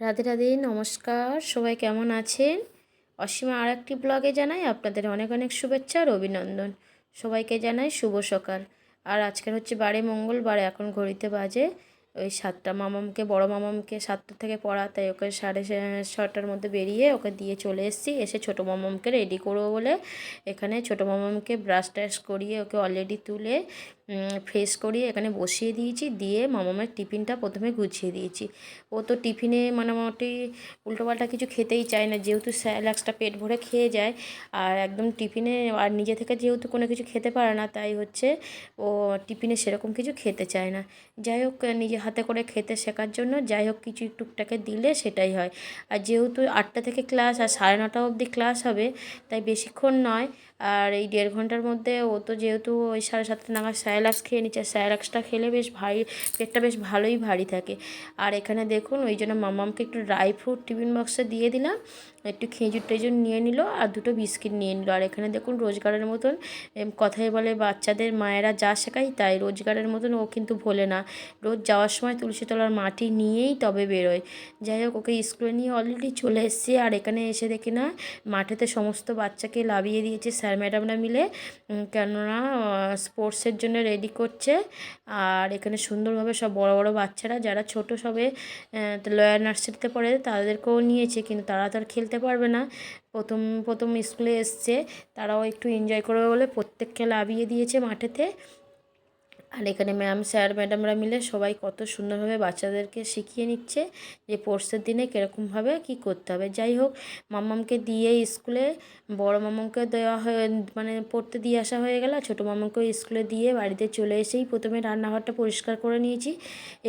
রাধে রাধে, নমস্কার। সবাই কেমন আছেন? অসীমা আর একটি ব্লগে জানাই আপনাদের অনেক অনেক শুভেচ্ছা আর অভিনন্দন। সবাইকে জানাই শুভ সকাল। আর আজকের হচ্ছে বারে মঙ্গলবার, এখন ঘড়িতে বাজে ওই সাতটা মামামকে, বড় মামামকে সাতটা থেকে পড়া, তাই ওকে সাড়ে ছটার মধ্যে বেরিয়ে ওকে দিয়ে চলে এসেছি। এসে ছোটো মামামকে রেডি করব বলে এখানে ছোটো মামামকে ব্রাশ ট্রাশ করিয়ে ওকে অলরেডি তুলে ফ্রেশ করিয়ে এখানে বসিয়ে দিয়েছি। দিয়ে মামামের টিফিনটা প্রথমে গুছিয়ে দিয়েছি। ও তো টিফিনে মোটামুটি উল্টোপাল্টা কিছু খেতেই চায় না। যেহেতু স্যালাক্সটা পেট ভরে খেয়ে যায় আর একদম টিফিনে আর নিজে থেকে যেহেতু কোনো কিছু খেতে পারে না, তাই হচ্ছে ও টিফিনে সেরকম কিছু খেতে চায় না। যাই হোক, নিজে হাতে করে খেতে শেখার জন্য যাই হোক, কিছু টুকটাকে দিলে সেটাই হয়। আর যেহেতু আটটা থেকে ক্লাস আর সাড়ে নটা অবধি ক্লাস হবে, তাই বেশিক্ষণ নয় আর এই দেড় ঘণ্টার মধ্যে ও তো যেহেতু ওই সাড়ে সাতটা নাগাদ স্যালাক্স খেয়ে নিচ্ছে স্যালাক্সটা খেলে বেশ ভারী, পেটটা বেশ ভালোই ভারী থাকে। আর এখানে দেখুন, ওই জন্য মামামকে একটু ড্রাই ফ্রুট টিফিন বক্সে দিয়ে দিলাম, একটু খেজুর টেজুর নিয়ে নিল আর দুটো বিস্কিট নিয়ে নিল। আর এখানে দেখুন, রোজগারের মতন কথাই বলে বাচ্চাদের মায়েরা যা শেখায় তাই রোজগারের মতন ও কিন্তু ভোলে না। রোজ যাওয়ার সময় তুলসী তলার মাটি নিয়েই তবে বেরোয়। যাই হোক, ওকে স্কুলে নিয়ে অলরেডি চলে এসছে। আর এখানে এসে দেখি না, মাঠেতে সমস্ত বাচ্চাকে লাভিয়ে দিয়েছে স্যার ম্যাডামরা মিলে কেননা স্পোর্টসের জন্য রেডি করছে। আর এখানে সুন্দরভাবে সব বড় বড় বাচ্চারা, যারা ছোট সবে লয়ার নার্সারিতে পড়ে, তাদেরকেও নিয়েছে, কিন্তু তারা তো আর খেলতে পারবে না। প্রথম প্রথম স্কুলে এসছে, তারাও একটু এনজয় করবে বলে প্রত্যেককে লাভিয়ে দিয়েছে মাঠেতে। আর এখানে ম্যাম স্যার ম্যাডামরা মিলে সবাই কত সুন্দরভাবে বাচ্চাদেরকে শিখিয়ে নিচ্ছে যে স্পোর্টসের দিনে কীরকমভাবে কী করতে হবে। যাই হোক মাম্মামকে দিয়ে স্কুলে, বড় মামাকে দেওয়া হয়ে মানে পড়তে দিয়ে আসা হয়ে গেল। ছোটো মামাকেও স্কুলে দিয়ে বাড়িতে চলে এসেই প্রথমে রান্নাঘরটা পরিষ্কার করে নিয়েছি।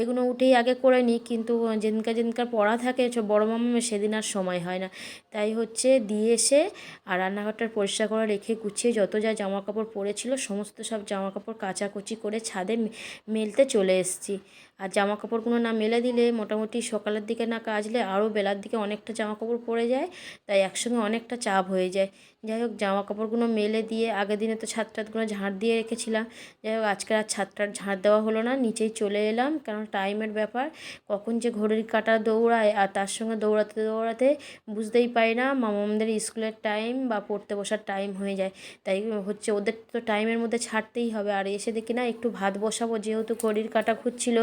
এগুলো উঠেই আগে করে নিই, কিন্তু যেদিনকার যেদিনকার পড়া থাকে বড় মামামের সেদিন আর সময় হয় না। তাই হচ্ছে দিয়ে এসে আর রান্নাঘরটা পরিষ্কার করে রেখে গুছিয়ে যত যা জামা কাপড় পরেছিল সমস্ত সব জামা কাপড় কাচাকুচি করে ছাদে মেলতে চলে এসেছি। আর জামা কাপড়গুলো না মেলে দিলে মোটামুটি সকালের দিকে না কাজলে আরও বেলার দিকে অনেকটা জামা কাপড় পরে যায়, তাই একসঙ্গে অনেকটা চাপ হয়ে যায়। যাই হোক জামা কাপড়গুলো মেলে দিয়ে আগের দিনে তো ছাদ টাতগুলো ঝাঁট দিয়ে রেখেছিলাম। যাই হোক, আজকে আর ছাদটার ঝাঁট দেওয়া হলো না, নিচেই চলে এলাম। কারণ টাইমের ব্যাপার, কখন যে ঘড়ির কাটা দৌড়ায় আর তার সঙ্গে দৌড়াতে দৌড়াতে বুঝতেই পারি না, মামামদের স্কুলের টাইম বা পড়তে বসার টাইম হয়ে যায়। তাই হচ্ছে ওদের তো টাইমের মধ্যে ছাড়তেই হবে। আর এসে দেখি না, একটু ভাত বসাবো, যেহেতু ঘড়ির কাটা খুঁজছিল,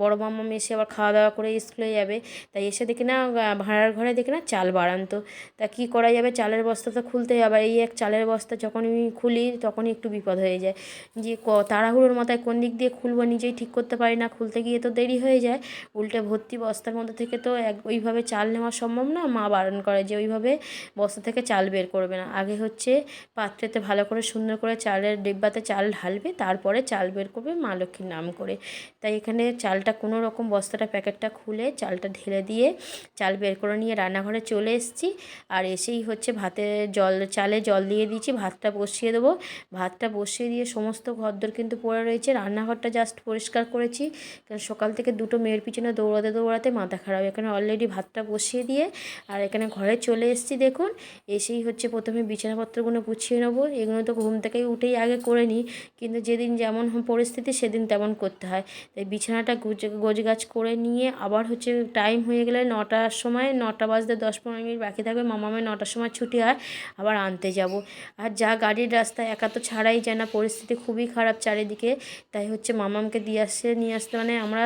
বড় মাম্মা এসে আবার খাওয়া দাওয়া করে স্কুলে যাবে। তাই এসে দেখি না, ভাড়ার ঘরে দেখি না, চাল বাড়ান্ত। তা কী করা যাবে? চালের বস্তা তো খুলতেই আবার এই এক চালের বস্তা যখন আমি খুলি, তখনই একটু বিপদ হয়ে যায়। যে ক, তাড়াহুড়োর মাথায় কোন দিক দিয়ে খুলবো নিজেই ঠিক করতে পারি না, খুলতে গিয়ে তো দেরি হয়ে যায়। উল্টে ভর্তি বস্তার মধ্যে থেকে তো এক, ওইভাবে চাল নেওয়া সম্ভব না, মা বারণ করে যে ওইভাবে বস্তা থেকে চাল বের করবে না। আগে হচ্ছে পাত্রেতে ভালো করে সুন্দর করে চালের ডিব্বাতে চাল ঢালবে, তারপরে চাল বের করবে মা লক্ষ্মীর নাম করে। তাই এখানে চালটা কোনো রকম বস্তাটা প্যাকেটটা খুলে চালটা ঢেলে দিয়ে চাল বের করে নিয়ে রান্নাঘরে চলে এসেছি। আর এসেই হচ্ছে ভাতে জল চালে জল দিয়ে দিয়েছি, ভাতটা বসিয়ে দেবো। ভাতটা বসিয়ে দিয়ে সমস্ত ঘরদোর কিন্তু পড়ে রয়েছে। রান্নাঘরটা জাস্ট পরিষ্কার করেছি। কারণ সকাল থেকে দুটো মেয়ের পিছনে দৌড়াতে দৌড়াতে মাথা খারাপ। এখানে অলরেডি ভাতটা বসিয়ে দিয়ে আর এখানে ঘরে চলে এসেছি দেখুন। এসেই হচ্ছে প্রথমে বিছানাপত্রগুলো গুছিয়ে নেব। এগুলো তো ঘুম থেকেই উঠেই আগে করে নিই। কিন্তু যেদিন যেমন পরিস্থিতি সেদিন তেমন করতে হয়। তাই বিছানাটা গোছ গাছ করে নিয়ে আবার হচ্ছে টাইম হয়ে গেলে নটার সময়, নটা বাজতে দশ পনেরো মিনিট বাকি থাকবে। মামামের নটার সময় ছুটি হয়। আবার আনতে যাব। আর যা গাড়ির রাস্তা, একা তো ছাড়াই যায় না, পরিস্থিতি খুবই খারাপ চারিদিকে। তাই হচ্ছে মামামকে দিয়ে আসতে নিয়ে আসতে। মানে আমরা,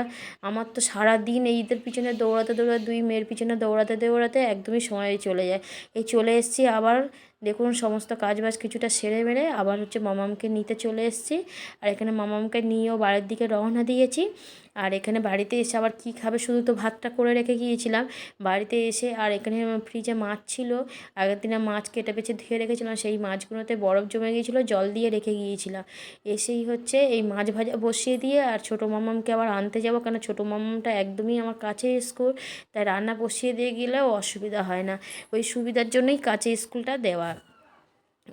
আমার তো সারাদিন এই ঈদের পিছনে দৌড়াতে দৌড়াতে, দুই মেয়ের পিছনে দৌড়াতে দৌড়াতে একদমই সময় চলে যায়। এই চলে এসছি আবার দেখুন, সমস্ত কাজ বাজ কিছুটা সেরে মেরে আবার হচ্ছে মামামকে নিতে চলে এসেছি। আর এখানে মামামকে নিয়েও বাড়ির দিকে রওনা দিয়েছি। আর এখানে বাড়িতে এসে আবার কী খাবে শুধু তো ভাতটা করে রেখে গিয়েছিলাম। বাড়িতে এসে আর এখানে ফ্রিজে মাছ ছিল। আগের দিনে মাছ কেটে পেছে ধুয়ে রেখেছিলাম, সেই মাছগুলোতে বরফ জমে গিয়েছিল, জল দিয়ে রেখে গিয়েছিলাম। এসেই হচ্ছে এই মাছ ভাজা বসিয়ে দিয়ে আর ছোটো মামামকে আবার আনতে যাব কেন ছোটো মামামটা একদমই আমার কাছে স্কুল, তাই রান্না বসিয়ে দিয়ে গেলেও অসুবিধা হয় না। ওই সুবিধার জন্যই কাছে স্কুলটা দেওয়া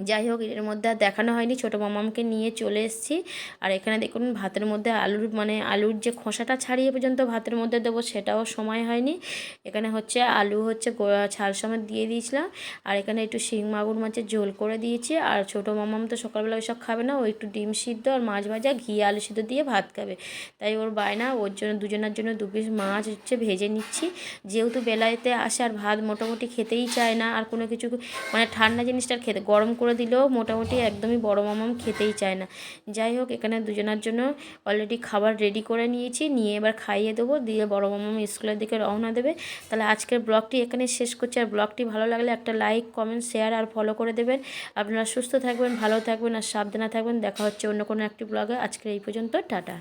যাই হোক, এর মধ্যে আর দেখানো হয়নি। ছোটো মামামকে নিয়ে চলে এসেছি। আর এখানে দেখুন, ভাতের মধ্যে আলুর মানে আলুর যে খোসাটা ছাড়িয়ে পর্যন্ত ভাতের মধ্যে দেবো, সেটাও সময় হয়নি। এখানে হচ্ছে আলু হচ্ছে ছাল সময় দিয়ে দিয়েছিলাম। আর এখানে একটু শিং মাগুর মাছের ঝোল করে দিয়েছি। আর ছোটো মামাম তো সকালবেলা ওইসব খাবে না, ও একটু ডিম সিদ্ধ আর মাছ ভাজা, ঘি, আলু সিদ্ধ দিয়ে ভাত খাবে। তাই ওর বায়না, ওর জন্য, দুজনের জন্য দু পিস মাছ হচ্ছে ভেজে নিচ্ছি। যেহেতু বেলাইতে আসে আর ভাত মোটামুটি খেতেই চায় না, আর কোনো কিছু মানে ঠান্ডা জিনিসটা খেতে, গরম করে দিলেও মোটামুটি একদমই বড় মামাম খেতেই চায় না। যাই হোক, এখানে দুজনের জন্য অলরেডি খাবার রেডি করে নিয়েছি। নিয়ে এবার খাইয়ে দেবো, দিয়ে বড় মামাম স্কুলের দিকে রওনা দেবে। তাহলে আজকের ব্লগটি এখানে শেষ করছি। আর ব্লগটি ভালো লাগলে একটা লাইক কমেন্ট শেয়ার আর ফলো করে দেবেন। আপনারা সুস্থ থাকবেন, ভালো থাকবেন আর সাবধানে থাকবেন। দেখা হচ্ছে অন্য কোনো একটি ব্লগে। আজকের এই পর্যন্ত, টাটা।